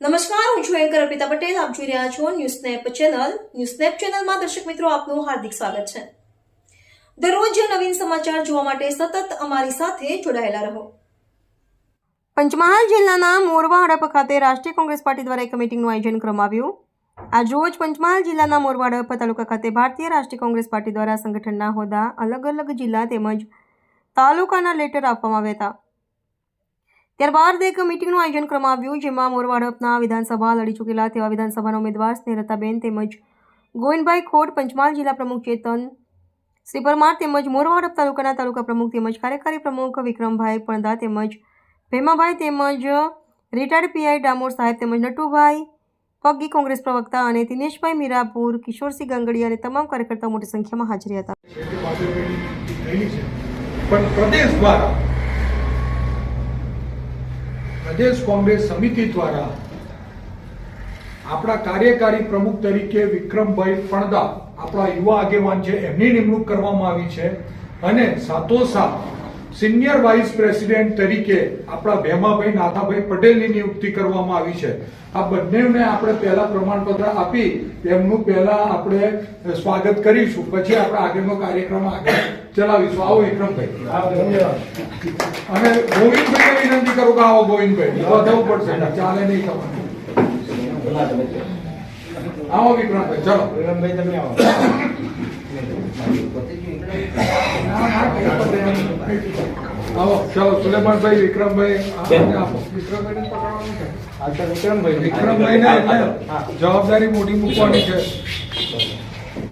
નમસ્કાર, હું છું એન્કર અર્પિતા પટેલ. આપ જોઈ રહ્યા છો news snap channel. News snap ચેનલમાં દર્શક મિત્રો, આપનું હાર્દિક સ્વાગત છે. દરરોજ નવીન સમાચાર જોવા માટે સતત અમારી સાથે જોડાયેલા રહો. પંચમહાલ જિલ્લાના મોરવા હડપ ખાતે રાષ્ટ્રીય કોંગ્રેસ પાર્ટી દ્વારા એક મીટિંગનું આયોજન કરવામાં આવ્યું. આજરોજ પંચમહાલ જિલ્લાના મોરવા હડપ તાલુકા ખાતે ભારતીય રાષ્ટ્રીય કોંગ્રેસ પાર્ટી દ્વારા સંગઠનના હોદ્દા અલગ અલગ જિલ્લા તેમજ તાલુકાના લેટર આપવામાં આવ્યા હતા. ત્યારબાદ એક મીટિંગનું આયોજન કરવામાં આવ્યું, જેમાં મોરવાડપના વિધાનસભા લડી ચૂકેલા તેવા વિધાનસભાના ઉમેદવાર સ્નેહલતાબેન તેમજ ગોવિંદભાઈ ખોટ પંચમહાલ જિલ્લા પ્રમુખ ચેતન શ્રી પરમાર તેમજ મોરવાડપ તાલુકાના તાલુકા પ્રમુખ તેમજ કાર્યકારી પ્રમુખ વિક્રમભાઈ પણદા તેમજ ભેમાભાઈ તેમજ રિટાયર્ડ પીઆઈ ડામોર સાહેબ તેમજ નટુભાઈ પગ્ગી કોંગ્રેસ પ્રવક્તા અને દિનેશભાઈ મીરાપુર, કિશોરસિંહ ગંગડી અને તમામ કાર્યકર્તાઓ મોટી સંખ્યામાં હાજરી હતા. પણ પ્રદેશ દ્વારા પ્રદેશ કોંગ્રેસ સમિતિ દ્વારા આપણા કાર્યકારી પ્રમુખ તરીકે વિક્રમભાઈ પણદા આપણા યુવા આગેવાન છે, એમની નિમણૂક કરવામાં આવી છે. અને સાથોસાથ સિનિયર વાઇસ પ્રેસિડેન્ટ તરીકે આપણા ભેમાભાઈ નાથાભાઈ પટેલની નિયુક્તિ કરવામાં આવી છે. આ બંનેને આપણે પહેલા પ્રમાણપત્ર આપી એમનું પહેલા આપણે સ્વાગત કરીશું. પછી આપણે આગળનો કાર્યક્રમ આગળ ચલાવીશું. આવો વિક્રમભાઈ અને ગોવિંદભાઈ વિનંતી કરું કે આવો ગોવિંદભાઈ. થવું પડશે ચાલે નહીં તમારે આવો વિક્રમભાઈ ચલો. વિક્રમભાઈ તમે આવો. ચલો સુલેમાનભાઈ વિક્રમભાઈ વિક્રમભાઈને પકડવાનું છે. વિક્રમભાઈને જવાબદારી મોટી મૂકવાની છે.